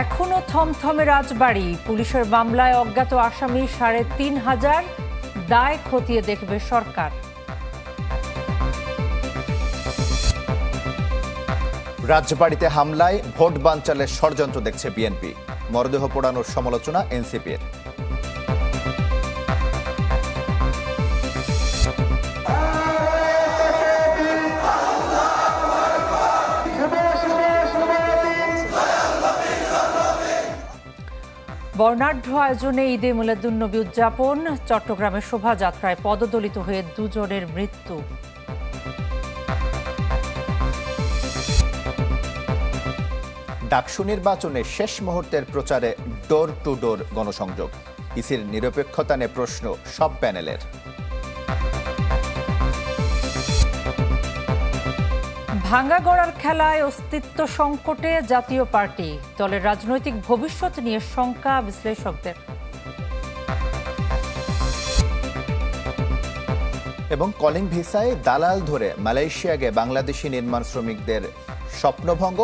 এখনও থমথমে রাজবাড়ি। পুলিশের মামলায় অজ্ঞাত আসামি সাড়ে তিন হাজার। দায় খতিয়ে দেখবে সরকার। রাজবাড়িতে হামলায় ভোট বানচালের ষড়যন্ত্র দেখছে বিএনপি। মরদেহ পোড়ানোর সমালোচনা এনসিপির। বর্ণাঢ্য আয়োজনে ঈদে মিলাদুন্নবী উদযাপন চট্টগ্রামে শোভাযাত্রায় পদদলিত হয়ে দুজনের মৃত্যু। ডাকসু নির্বাচনে শেষ মুহূর্তের প্রচারে ডোর টু ডোর গণসংযোগ। ইসির নিরপেক্ষতা নিয়ে প্রশ্ন সব প্যানেলের। ভাঙ্গা গড়ার খেলায় অস্তিত্ব সংকটে জাতীয় পার্টি। দলের রাজনৈতিক ভবিষ্যৎ নিয়ে শঙ্কা বিশ্লেষকদের। এবং কলিং ভিসায় দালাল ধরে মালয়েশিয়া গে বাংলাদেশি নির্মাণ শ্রমিকদের স্বপ্নভঙ্গ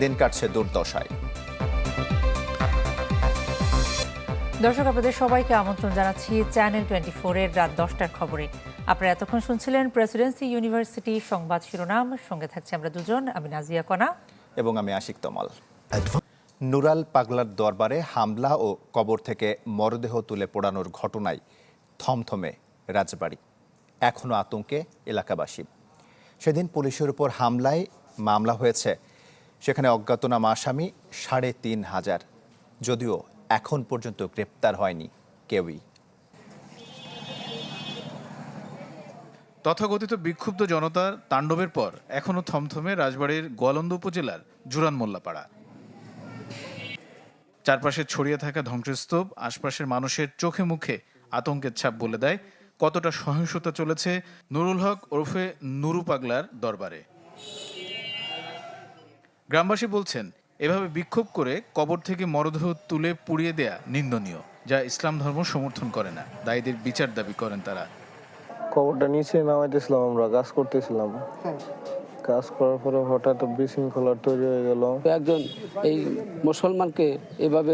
দিন কাটছে দুর্দশায়। দর্শক আপনাদের সবাইকে আমন্ত্রণ জানাচ্ছি চ্যানেল টোয়েন্টি ফোরের রাত দশটার খবরে। আপনারা এতক্ষণ শুনছিলেন প্রেসিডেন্সি ইউনিভার্সিটি সংবাদ শিরোনাম। সঙ্গে থাকছি আমরা দুজন আমি নাজিয়া কণা এবং আমি আশিক তমাল। নুরাল পাগলার দরবারে হামলা ও কবর থেকে মরদেহ তুলে পোড়ানোর ঘটনায় থমথমে রাজবাড়ি। এখনও আতঙ্কে এলাকাবাসী। সেদিন পুলিশের উপর হামলায় মামলা হয়েছে। সেখানে অজ্ঞাতনামা আসামি সাড়ে তিন হাজার। যদিও এখন পর্যন্ত গ্রেপ্তার হয়নি কেউই। তথাকথিত বিক্ষুব্ধ জনতার তাণ্ডবের পর এখনও থমথমে রাজবাড়ির গোয়ালন্দ উপজেলার জুরান মোল্লাপাড়া চারপাশে ছড়িয়ে থাকা ধ্বংসস্তূপ, আশপাশের মানুষের চোখে মুখে আতঙ্কের ছাপ বলে দেয়। কতটা সহিংসতা চলেছে নুরুল হক ওরফে নুরু পাগলার দরবারে। গ্রামবাসী বলছেন, এভাবে বিক্ষোভ করে কবর থেকে মরদেহ তুলে পুড়িয়ে দেয়া নিন্দনীয়, যা ইসলাম ধর্ম সমর্থন করে না। দায়ীদের বিচার দাবি করেন তারা। কবরটা নিচে নামাইতেছিলাম আমরা কাজ করতেছিলাম। কাজ করার পরে হঠাৎ বিশৃঙ্খলা তৈরি হয়ে গেল। একজন এই মুসলমানকে এভাবে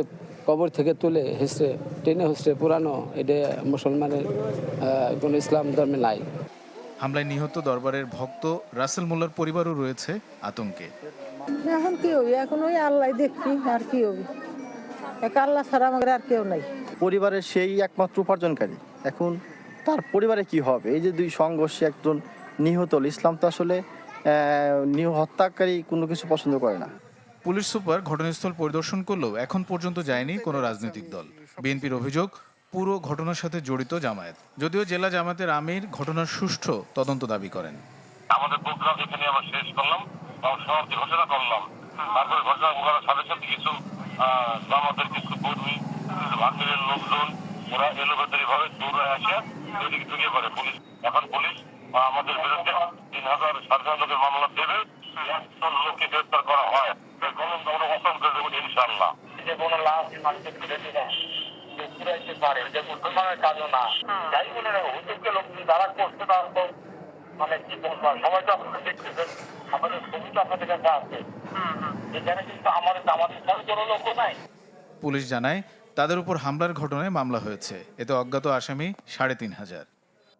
কবর থেকে তুলে হেসড়ে টেনে হেসড়ে পুরানো এটা মুসলমানের কোনো ইসলাম ধর্মে নাই। হামলায় নিহত দরবারের ভক্ত রাসেল মোল্লার পরিবারও রয়েছে আতঙ্কে। এখন কি হবে? এখন ওই আল্লাহ দেখবি আর কি হবে? এক আল্লাহ ছাড়া আমাদের আর কেউ নাই। পরিবারের সেই একমাত্র উপার্জনকারী। এখন তার পরিবারে কি হবে? এই যে দুই সংঘর্ষে একজন নিহত ইসলাম তো আসলে নিহ হত্যাকারী কোনো কিছু পছন্দ করে না। পুলিশ সুপার ঘটনাস্থল পরিদর্শন করলেও এখন পর্যন্ত যায়নি কোনো রাজনৈতিক দল। বিএনপির অভিযোগ পুরো ঘটনার সাথে জড়িত জামায়াত। যদিও জেলা জামায়াতের আমির ঘটনার সুষ্ঠু তদন্ত দাবি করেন। আমাদের প্রোগ্রাম এখানে আমরা শেষ করলাম এবং সমাপ্তি ঘোষণা করলাম তারপরে ঘোষণা করার সাথে সাথে কিছু আমাদের কিছু কর্মী ভাঙড়ের লোকজন ওরা এলোপাতারি ভাবে দৌড়ে আসে ওইদিকে ঢুকিয়ে পড়ে পুলিশ। এখন পুলিশ আমাদের বিরুদ্ধে তিন হাজার সাড়ে তিন লোকের মামলা দেবে। একজন লোককে গ্রেপ্তার করা হয়। কলম আমরা অসম করে দেবো ইনশাল্লাহ যে কোনো লাভ মানুষের ফিরে দিবে পুরাইতে পারে যে মুসলমানের কাজও না। যাই বলে না হুজুরকে লোক যারা করছে তার তো মানে কি বলব আর সবাই তো আপনারা দেখতেছেন আমাদের ছবি তো আপনাদের কাছে আছে। এখানে কিন্তু আমাদের আমাদের কোনো লোকও নাই। পুলিশ জানায় তাদের উপর হামলার ঘটনায় মামলা হয়েছে। এতে অজ্ঞাত আসামি সাড়ে তিন হাজার।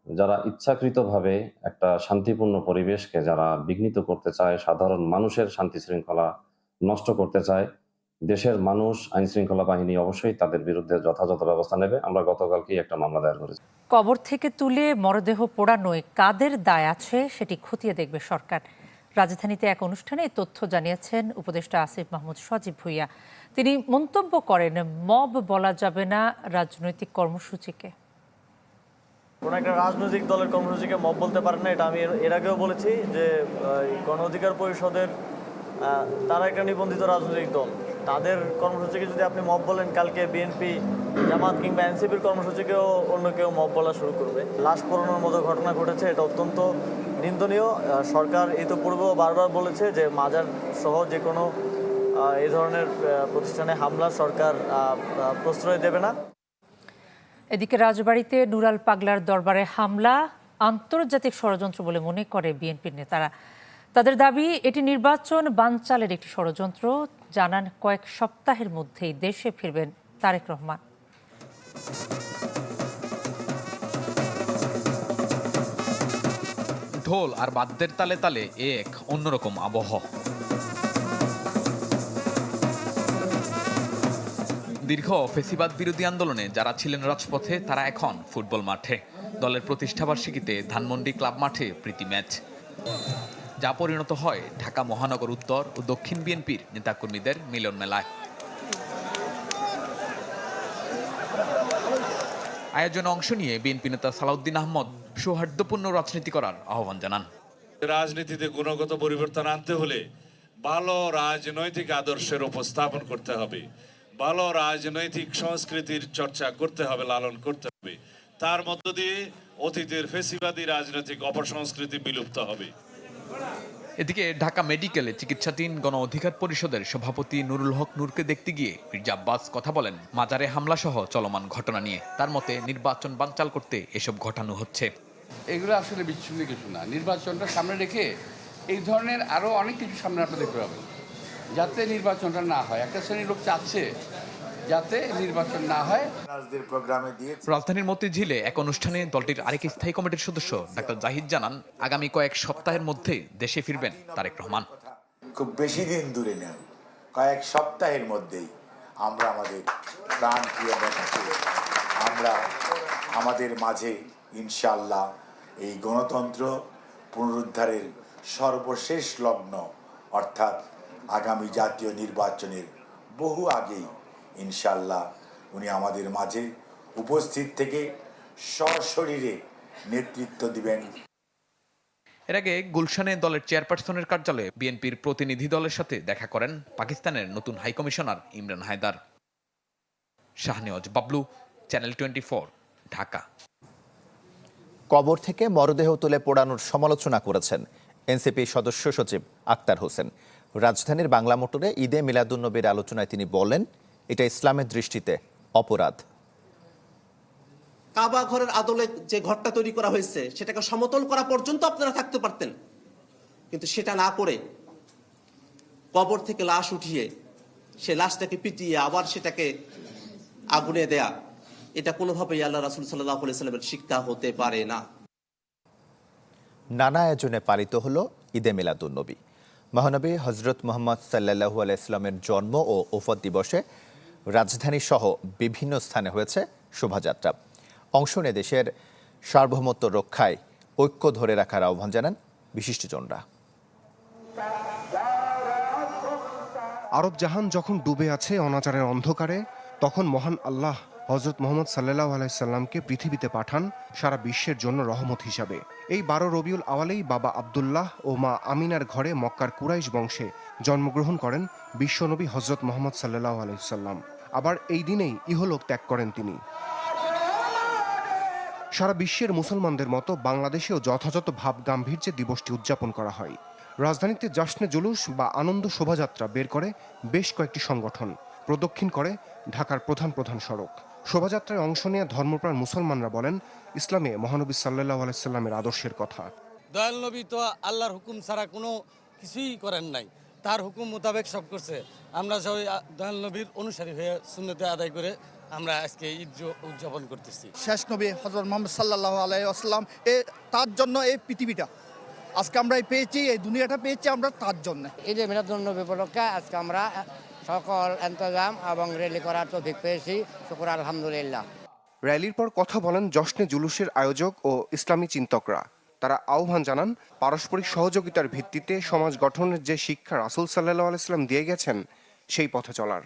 যারা ইচ্ছাকৃতভাবে একটা শান্তিপূর্ণ পরিবেশকে যারা বিঘ্নিত করতে চায় সাধারণ মানুষের শান্তি শৃঙ্খলা নষ্ট করতে চায় দেশের মানুষ আইন শৃঙ্খলা বাহিনী অবশ্যই তাদের বিরুদ্ধে যথাযথ ব্যবস্থা নেবে। আমরা গতকালকেই একটা মামলা দায়ের করেছি। কবর থেকে তুলে মরদেহ পোড়ানোয় কাদের দায় আছে সেটি খতিয়ে দেখবে সরকার। রাজধানীতে এক অনুষ্ঠানে তথ্য জানিয়েছেন উপদেষ্টা আসিফ মাহমুদ সজীব ভুইয়া। তিনি মন্তব্য করেন, মব বলা যাবে না রাজনৈতিক কর্মসূচিকে। কোন একটা রাজনৈতিক দলের কর্মসূচিকে মব বলতে পারেন না, এটা আমি এর- আগেও বলেছি যে গণ অধিকার পরিষদের তারা একটা নিবন্ধিত রাজনৈতিক দল। তাদের কর্মসূচিকে যদি আপনি মব বলেন, কালকে বিএনপি, জামাত কিংবা এনসিপির কর্মসূচিকেও অন্য কেউ মব বলা শুরু করবে। লাশ পোড়ানোর মতো ঘটনা ঘটেছে, এটা অত্যন্ত নিন্দনীয়। সরকার ইতোপূর্বেও বারবার বলেছে যে, মাজার সহ যে কোনো এই ধরনের প্রতিষ্ঠানে হামলা সরকার প্রশ্রয় দেবে না। এদিকে রাজবাড়িতে নুরাল পাগলার দরবারে হামলা আন্তর্জাতিক ষড়যন্ত্র বলে মনে করে বিএনপির নেতারা। তাদের দাবি এটি নির্বাচন বানচালের একটি ষড়যন্ত্র। জানান কয়েক সপ্তাহের মধ্যেই দেশে ফিরবেন তারেক রহমান। ঢোল আর বাদ্যের তালে তালে এক অন্যরকম আবহ। দীর্ঘ ফেসিবাদ বিরোধী আন্দোলনে যারা ছিলেন রাজপথে, তারা এখন ফুটবল মাঠে। দলের প্রতিষ্ঠাবার্ষিকীতে ধানমন্ডি ক্লাব মাঠে প্রীতি ম্যাচ। যা পরিণত হয় ঢাকা মহানগর উত্তর ও দক্ষিণ বিএনপির নেতাকর্মীদের মিলন মেলায়। আয়োজনে অংশ নিয়ে বিএনপি নেতা সালাউদ্দিন আহমদ সৌহার্দ্যপূর্ণ রাজনীতি করার আহ্বান জানান। রাজনীতিতে গুণগত পরিবর্তন আনতে হলে ভালো রাজনৈতিক আদর্শের উপস্থাপন করতে হবে। ভালো রাজনৈতিক সংস্কৃতির চর্চা করতে হবে লালন করতে হবে। তার মধ্য দিয়ে অতীতের ফেসিবাদী রাজনৈতিক অপসংস্কৃতি বিলুপ্ত হবে। এদিকে ঢাকা মেডিকেলে চিকিৎসাধীন গণ অধিকার পরিষদের সভাপতি নুরুল হক নূরকে দেখতে গিয়ে মির্জা আব্বাস কথা বলেন মাজারে হামলা সহ চলমান ঘটনা নিয়ে। তার মতে নির্বাচন বানচাল করতে এসব ঘটানো হচ্ছে। এগুলো আসলে বিচ্ছিন্ন কিছু না। নির্বাচনটা সামনে রেখে এই ধরনের আরও অনেক কিছু সামনে আপনার দেখতে পাবেন যাতে নির্বাচনটা না হয়। একটা শ্রেণির লোক চাচ্ছে যাতে নির্বাচন না হয়। রাজধানীর মতিঝিলে এক অনুষ্ঠানে দলটির আরেক স্থায়ী কমিটির সদস্য ডাক্তার জাহিদ জানান আগামী কয়েক সপ্তাহের মধ্যে দেশে ফিরবেন তারেক রহমান। খুব বেশি দিন দূরে নেই। কয়েক সপ্তাহের মধ্যেই আমরা আমাদের প্রাণ প্রিয় নেতাকে আমরা আমাদের মাঝে ইনশাল্লাহ এই গণতন্ত্র পুনরুদ্ধারের সর্বশেষ লগ্ন অর্থাৎ আগামী জাতীয় নির্বাচনের বহু আগেই ইনশাল্লাহ উনি আমাদের মাঝে উপস্থিত থেকে সশরীরে নেতৃত্ব দিবেন। এর আগে গুলশানে দলের চেয়ারপারসনের কার্যালয়ে বিএনপির প্রতিনিধি দলের সাথে দেখা করেন পাকিস্তানের নতুন high commissioner Imran Haider. Shahnewaz Bablu channel twenty Dhaka. কবর থেকে মরদেহ তুলে পোড়ানোর সমালোচনা করেছেন এনসিপি সদস্য সচিব আক্তার হোসেন। রাজধানীর বাংলা মোটরে ঈদে মিলাদুন্নবীর আলোচনায় তিনি বলেন এটা ইসলামের দৃষ্টিতে অপরাধ। কাবা ঘরের আদলে যে ঘরটা তৈরি করা হয়েছে সেটাকে সমতল করা পর্যন্ত আপনারা থাকতে পারতেন। কিন্তু সেটা না করে কবর থেকে লাশ উঠিয়ে সে লাশটাকে পিটিয়ে আবার সেটাকে আগুনে দেয়া এটা কোনোভাবেই আল্লাহ রাসুল সাল্লাহ সাল্লামের শিক্ষা হতে পারে না। নানা আয়োজনে পালিত হলো ঈদে মিলাদুন্নবী। মহানবী হজরত মোহাম্মদ সাল্লাহু আলাইস্লামের জন্ম ও ওফত দিবসে রাজধানী সহ বিভিন্ন স্থানে হয়েছে শোভাযাত্রা। অংশ নিয়ে দেশের সার্বভৌমত্ব রক্ষায় ঐক্য ধরে রাখার আহ্বান জানান বিশিষ্টজনরা। আরব জাহান যখন ডুবে আছে অনাচারের অন্ধকারে, তখন মহান আল্লাহ হজরত মোহাম্মদ সাল্লাহ আলাইসাল্লামকে পৃথিবীতে পাঠান সারা বিশ্বের জন্য রহমত হিসাবে। এই বারো রবিউল আওয়ালেই বাবা আবদুল্লাহ ও মা আমিনার ঘরে মক্কার কুরাইশ বংশে জন্মগ্রহণ করেন বিশ্বনবী হজরত মোহাম্মদ সাল্লাহ আলাইসাল্লাম আবার এই দিনেই ইহলোক ত্যাগ করেন তিনি। সারা বিশ্বের মুসলমানদের মতো বাংলাদেশেও যথাযথ ভাব গাম্ভীর্যে দিবসটি উদযাপন করা হয়। রাজধানীতে জাসনে জুলুস বা আনন্দ শোভাযাত্রা বের করে বেশ কয়েকটি সংগঠন প্রদক্ষিণ করে ঢাকার প্রধান প্রধান সড়ক। শোভাযাত্রায় অংশ নেওয়া ধর্মপ্রাণ মুসলমানরা বলেন ইসলামে মহানবী সাল্লাহ আলাইস্লামের আদর্শের কথা। দয়াল নবী তো আল্লাহর হুকুম ছাড়া কোনো কিছুই করেন নাই। তার হুকুম মোতাবেক সব করছে। আমরা সবাই দয়াল নবীর অনুসারী হয়ে শূন্যতে আদায় করে আমরা আজকে ঈদ উদযাপন করতেছি। শেষ নবী হজরত মোহাম্মদ সাল্লাহ আলাই আসসালাম এ তার জন্য এই পৃথিবীটা আজকে আমরা এই পেয়েছি এই দুনিয়াটা পেয়েছি আমরা তার জন্য। এই যে মিলাদুন্নবী উপলক্ষে আজকে আমরা সকল এন্তজাম এবং রেলি করার তৌফিক পেয়েছি। শুকুর আলহামদুলিল্লাহ। র্যালির পর কথা বলেন জশ্নে জুলুসের আয়োজক ও ইসলামী চিন্তকরা। তারা আহ্বান জানান পারস্পরিক সহযোগিতার ভিত্তিতে সমাজ গঠনের যে শিক্ষা রাসুল সাল্লাহ আলাইস্লাম দিয়ে গেছেন সেই পথে চলার।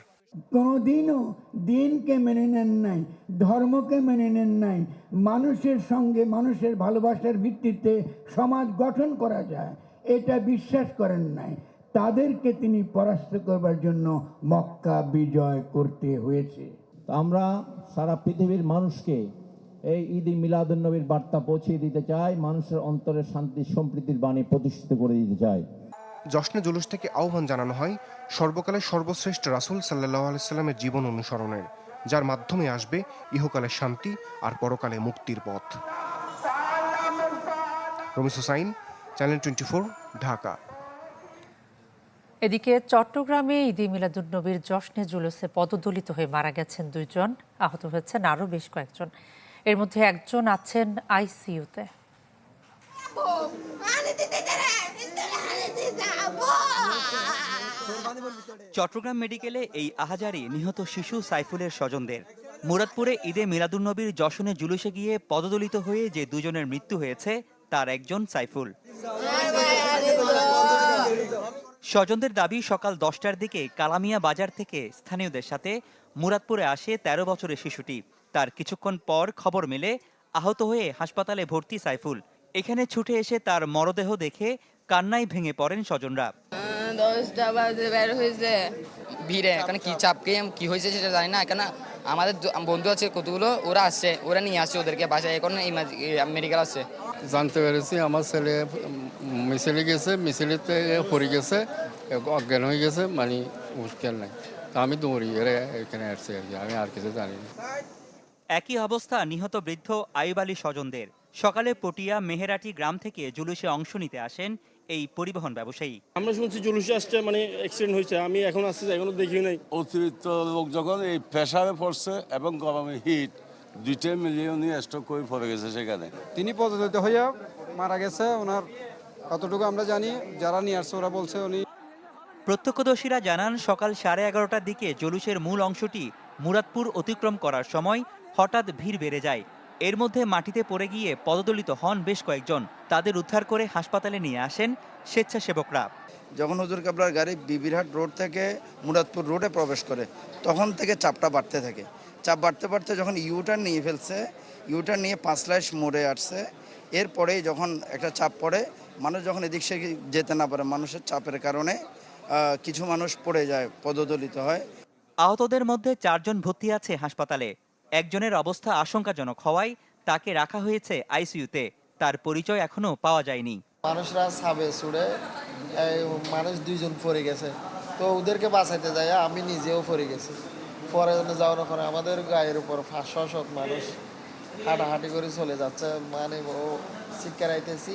কোনোদিনও দিনকে মেনে নেন নাই, ধর্মকে মেনে নেন নাই। মানুষের সঙ্গে, মানুষের ভালোবাসার ভিত্তিতে সমাজ গঠন করা যায়, এটা বিশ্বাস করেন নাই। তাদেরকে তিনি পরাস্ত করবার জন্য মক্কা বিজয় করতে হয়েছে। আমরা সারা পৃথিবীর মানুষকে এই ঈদ মিলাদুন্নবীর বার্তা পৌঁছে দিতে চাই, মানুষের অন্তরে শান্তি, সম্প্রীতির বাণী প্রতিষ্ঠিত করে দিতে চাই। জশ্নে জুলুস থেকে আহ্বান জানানো হয় সর্বকালের সর্বশ্রেষ্ঠ রাসুল সাল্লাহ আলাইস্লামের জীবন অনুসরণের যার মাধ্যমে আসবে ইহকালে শান্তি আর পরকালে মুক্তির পথ। Ramis Hussain channel twenty Dhaka. এদিকে চট্টগ্রামে ঈদে মিলাদুন্নবীর জশ্নে জুলুসে পদদলিত হয়ে মারা গেছেন দুইজন আহত হয়েছেন আরও বেশ কয়েকজন। এর মধ্যে একজন আছেন আইসিইউতে। চট্টগ্রাম মেডিকেলে এই আহাজারি নিহত শিশু সাইফুলের স্বজনদের। মুরাদপুরে ঈদে মিলাদুন্নবীর যশনে জুলুসে গিয়ে পদদলিত হয়ে যে দুজনের মৃত্যু হয়েছে, তার একজন সাইফুল। স্বজনদের দাবি, সকাল দশটার দিকে কালামিয়া বাজার থেকে স্থানীয়দের সাথে মুরাদপুরে আসে ১৩ বছরের শিশুটি। তার কিছুক্ষণ পর খবর মেলে, আহত হয়ে হাসপাতালে ভর্তি সাইফুল। এখানে ছুটে এসে তার মরদেহ দেখে কান্নায় ভেঙে পড়েন স্বজনরা। দশটা বাজে বের হয়েছে। ভিড়ে এখানে কি চাপ কি কি হয়েছে সেটা জানি না। এখানে আমাদের বন্ধু আছে কতগুলো ওরা আসছে ওরা নিয়ে আসছে ওদেরকে বাসায়। এখন মেডিকেল আসছে। জানতে পেরেছি আমার ছেলে মিছিলে গেছে মিছিলেতে পড়ে গেছে অজ্ঞান হয়ে গেছে মানে মুশকিল নাই। তা আমি দৌড়ি এরে এখানে আসছি আর কি আমি আর কিছু জানি না। একই অবস্থা নিহত বৃদ্ধ আইব আলী স্বজনদের। সকালে পটিয়া মেহেরাটি গ্রাম থেকে জুলুসে অংশ নিতে আসেন এই পরিবহন ব্যবসায়ী? আমরা শুনছি জুলুসে আসছে মানে অ্যাক্সিডেন্ট হয়েছে। আমি এখন আসছি এখনও দেখি নাই। অতিরিক্ত লোক যখন এই প্রেশারে পড়ছে এবং গরমে হিট দুইটাই মিলিয়ে উনি স্ট্রোক করে পড়ে গেছে সেখানে। তিনি পদদলিত হইয়া মারা গেছে ওনার কতটুকু আমরা জানি যারা নিয়ে আসছে ওরা বলছে উনি প্রত্যক্ষদর্শীরা জানান সকাল সাড়ে এগারোটার দিকে জলুসের মূল অংশটি মুরাদপুর অতিক্রম করার সময় হঠাৎ ভিড় বেড়ে যায়। এর মধ্যে মাটিতে পড়ে গিয়ে পদদলিত হন বেশ কয়েকজন। তাদের উদ্ধার করে হাসপাতালে নিয়ে আসেন স্বেচ্ছাসেবকরা। যখন হুজুর কাবলার গাড়ি বিবিরহাট রোড থেকে মুরাদপুর রোডে প্রবেশ করে তখন থেকে চাপটা বাড়তে থাকে। চাপ বাড়তে বাড়তে যখন ইউটার্ন নিয়ে ফেলছে ইউটার্ন নিয়ে পাঁচ লাইশ মোড়ে আসছে এরপরেই যখন একটা চাপ পড়ে মানুষ যখন এদিক সেদিক যেতে না পারে মানুষের চাপের কারণে কিছু মানুষ পড়ে যায় পদদলিত হয়। আহতদের মধ্যে চারজন ভর্তি আছে হাসপাতালে। একজনের অবস্থা আশঙ্কাজনক হওয়ায় তাকে রাখা হয়েছে আইসিইউতে। তার পরিচয় এখনও পাওয়া যায়নি। মানুষরা সাবে ছুড়ে মানুষ দুইজন পড়ে গেছে। তো ওদেরকে বাঁচাইতে যায় আমি নিজেও পড়ে গেছি। পরে যাওয়ার পরে আমাদের গায়ের উপর পাঁচশো শত মানুষ হাঁটাহাঁটি করে চলে যাচ্ছে। মানে ও শিক্ষা রাইতেছি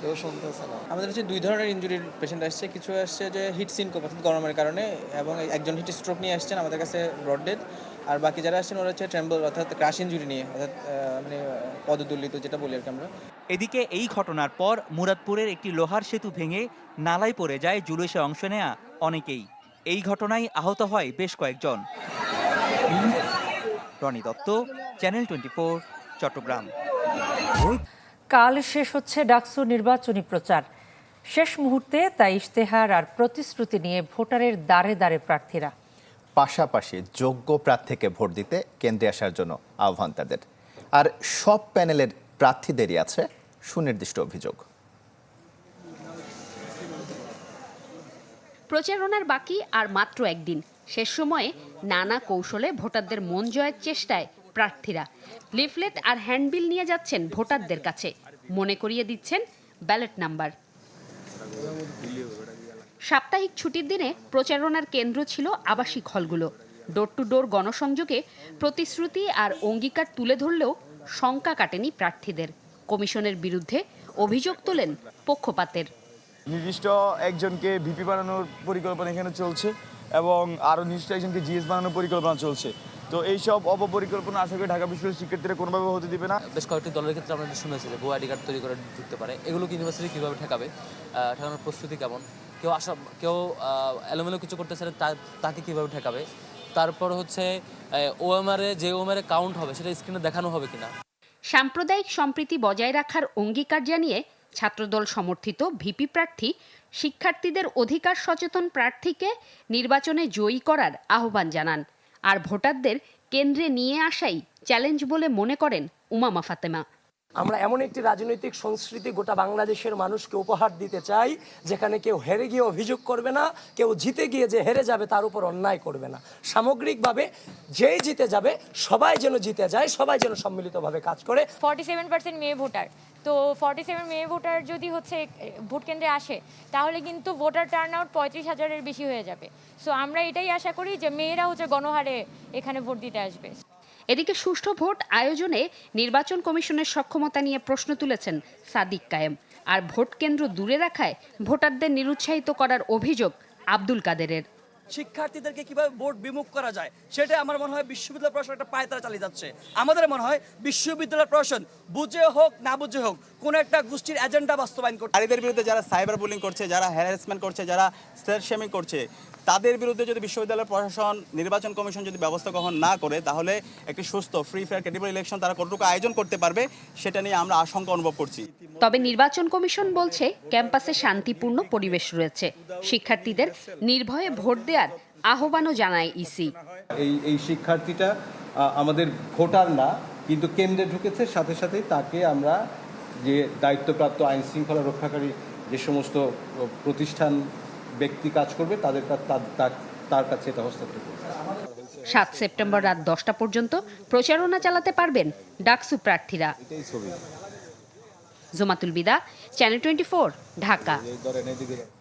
কেউ শুনতেছে না। আমাদের হচ্ছে দুই ধরনের ইঞ্জুরির পেশেন্ট আসছে। কিছু আসছে যে হিট সিনকোপ অর্থাৎ গরমের কারণে এবং একজন হিট স্ট্রোক নিয়ে আসছেন আমাদের কাছে ব্রড ডেথ আর বাকি যারা আসছেন ওরা হচ্ছে ট্রেম্বল অর্থাৎ ক্রাশ ইনজুরি নিয়ে অর্থাৎ মানে আহ, পদদলিত যেটা বলি আর কি আমরা। এদিকে এই ঘটনার পর মুরাদপুরের একটি লোহার সেতু ভেঙে নালায় পড়ে যায় জুলুসে অংশ নেয়া অনেকেই। এই ঘটনায় আহত হয় বেশ কয়েকজন। Roni Dutta channel twenty Chittagong. কাল শেষ হচ্ছে ডাকসু নির্বাচনী প্রচার। শেষ মুহূর্তে তাই ইশতেহার আর প্রতিশ্রুতি নিয়ে ভোটারের দ্বারে দ্বারে প্রার্থীরা। পাশাপাশি যোগ্য প্রার্থীকে ভোট দিতে কেন্দ্রে আসার জন্য আহ্বান তাদের। আর সব প্যানেলের প্রার্থীদেরই আছে সুনির্দিষ্ট অভিযোগ। প্রচারণার বাকি আর মাত্র একদিন। শেষ সময়ে নানা কৌশলে ভোটারদের মন জয়ের চেষ্টায় প্রার্থীরা। লিফলেট আর হ্যান্ডবিল নিয়ে যাচ্ছেন ভোটারদের কাছে। মনে করিয়ে দিচ্ছেন ব্যালট নাম্বার। সাপ্তাহিক ছুটির দিনে প্রচারণার কেন্দ্র ছিল আবাসিক হলগুলো। ডোর টু ডোর গণসংযোগে প্রতিশ্রুতি আর অঙ্গীকার তুলে ধরলেও শঙ্কা কাটেনি প্রার্থীদের। কমিশনের বিরুদ্ধে অভিযোগ তোলেন পক্ষপাতের। নির্দিষ্ট একজনকে ভিপি বানানোর পরিকল্পনা এখানে চলছে এবং আরও নির্দিষ্ট একজনকে জিএস বানানোর পরিকল্পনা চলছে। তো এইসব অপপরিকল্পনা আশা করি ঢাকা বিশ্ববিদ্যালয়ের শিক্ষার্থীরা কোনোভাবে হতে দিবে না। বেশ কয়েকটি দলের ক্ষেত্রে আমরা শুনেছি যে ভুয়া আইডি কার্ড তৈরি করে ঢুকতে পারে। এগুলো কি ইউনিভার্সিটি কীভাবে ঠেকাবে? ঠেকানোর প্রস্তুতি কেমন? কেউ আশা, কেউ এলোমেলো কিছু করতে চাইলে তাকে কীভাবে ঠেকাবে? তারপর হচ্ছে ওএমআরে যে ওএমআরে কাউন্ট হবে, সেটা স্ক্রিনে দেখানো হবে কিনা? সাম্প্রদায়িক সম্প্রীতি বজায় রাখার অঙ্গীকার জানিয়ে ছাত্রদল সমর্থিত ভিপি প্রার্থী, শিক্ষার্থীদের অধিকার সচেতন প্রার্থীকে নির্বাচনে জয়ী করার আহ্বান জানান। আর ভোটারদের কেন্দ্রে নিয়ে আসাই চ্যালেঞ্জ বলে মনে করেন উমামা ফাতেমা। আমরা এমন একটি রাজনৈতিক সংস্কৃতি গোটা বাংলাদেশের মানুষকে উপহার দিতে চাই, যেখানে কেউ হেরে গিয়ে অভিযোগ করবে না, কেউ জিতে গিয়ে যে হেরে যাবে তার উপর অন্যায় করবে না। সামগ্রিকভাবে যেই জিতে যাবে, সবাই যেন জিতে যায়, সবাই যেন সম্মিলিতভাবে কাজ করে। ফর্টি সেভেন পার্সেন্ট মেয়ে ভোটার। তো ফর্টি সেভেন মেয়ে ভোটার যদি হচ্ছে, ভোট কেন্দ্রে আসে, তাহলে কিন্তু ভোটার টার্ন আউট পঁয়ত্রিশ হাজারের বেশি হয়ে যাবে। সো আমরা এটাই আশা করি যে মেয়েরা হচ্ছে গণহারে এখানে ভোট দিতে আসবে। এদিকে সুষ্ঠু ভোট আয়োজনে নির্বাচন কমিশনের সক্ষমতা নিয়ে প্রশ্ন তুলেছেন সাদিক কায়েম। আর ভোট কেন্দ্র দূরে রাখায় ভোটারদের নিরুৎসাহিত করার অভিযোগ আব্দুল কাদেরের। শিক্ষার্থীদেরকে কীভাবে ভোট বিমুখ করা যায় সেটা আমার মনে হয় বিশ্ববিদ্যালয় প্রশাসন একটা পায়তারা চালিয়ে যাচ্ছে। আমাদের মনে হয় বিশ্ববিদ্যালয় প্রশাসন বুঝে হোক না বুঝে হোক কোন একটা গোষ্ঠীর এজেন্ডা বাস্তবায়ন করছে নারীদের বিরুদ্ধে যারা সাইবার বুলিং করছে যারা হ্যারাসমেন্ট করছে যারা স্লেট শেমিং করছে তাদের বিরুদ্ধে যদি বিশ্ববিদ্যালয় প্রশাসন নির্বাচন কমিশন যদি ব্যবস্থা গ্রহণ না করে তাহলে একটি সুস্থ ফ্রি ফেয়ার ক্রেডিবল ইলেকশন তারা কতটুকু আয়োজন করতে পারবে সেটা নিয়ে আমরা আশঙ্কা অনুভব করছি। তবে নির্বাচন কমিশন বলছে ক্যাম্পাসে শান্তিপূর্ণ পরিবেশ রয়েছে। শিক্ষার্থীদের নির্ভয়ে ভোট দেওয়ার আহ্বানও জানায় ইসি। এই এই শিক্ষার্থীটা আমাদের ভোটার না কিন্তু কেন্দ্রে ঢুকেছে সাথে সাথে তাকে আমরা যে দায়িত্বপ্রাপ্ত আইন শৃঙ্খলা রক্ষাকারী যে সমস্ত প্রতিষ্ঠান ব্যক্তি কাজ করবে তাদের তার- কাছে এটা হস্তান্তর করবে। সাত সেপ্টেম্বর রাত দশটা পর্যন্ত প্রচারণা চালাতে পারবেন ডাকসু প্রার্থীরা। জোমাতুল বিদা চ্যানেল টোয়েন্টি ফোর ঢাকা।